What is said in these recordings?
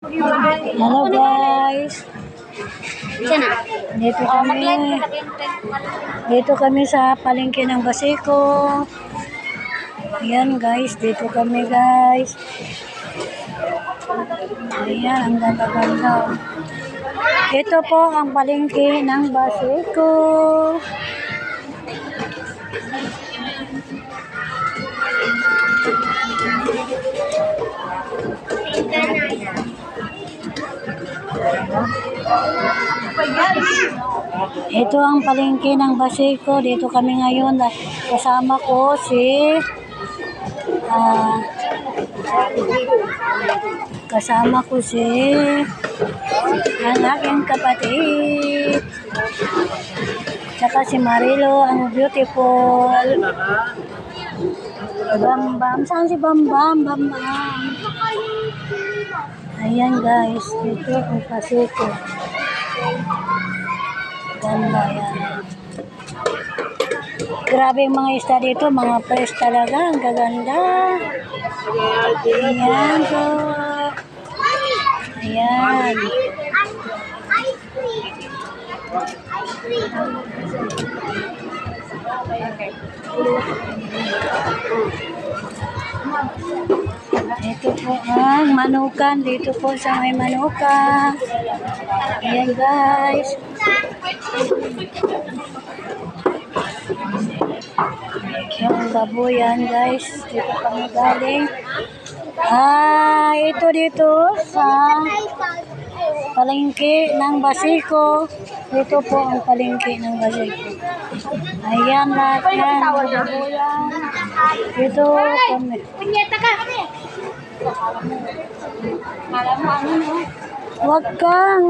Hello guys. Dito kami. Dito kami sa palengke ng Basiko. Ayan guys, dito kami guys. Ayan, ang ganda-ganda. Ito po ang palengke ng Basiko. Ito ang palengke ng Basiko. Dito kami ngayon. Kasama ko si ah, kasama ko si ang aking kapatid. Tsaka si Marilo, ang beautiful. Bam Bam. Saan si Bam Bam? Bam. Ayan guys. Ito ang Basiko. Ganda yan. Grabe yung mga isda dito, mga fresh talaga, ang gaganda. Ayan po. Ayan. Ito po ang manukan, dito po sa may manukan. Ayan guys. Yung baboyan guys, dito kami galing. Ah, ito dito sa palengke ng Basiko. Ito po ang palengke ng Basiko. Ayan lahat yan. Dito kami. Punyeta ka! Ano no? Huwag kang.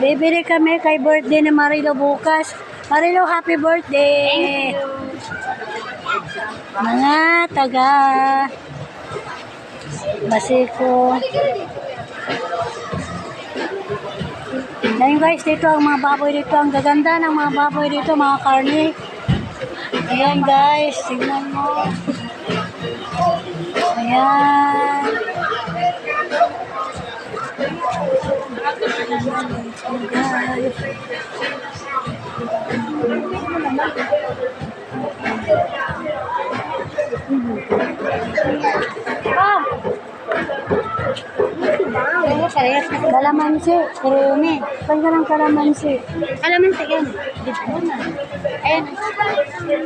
Bibili kami kay birthday ni Marilo bukas. Marilo, happy birthday! Mga taga Basiko. Ayan guys, dito ang mga baboy dito. Ang gaganda ng mga baboy dito, mga karne. Ayan guys, tingnan mo. Ayan. Ayan, guys. Oo, parehas na. Kalamansi, kurumi. Saan ka ng kalamansi? Alam mo sige. Dito na. Ayan. Ayan.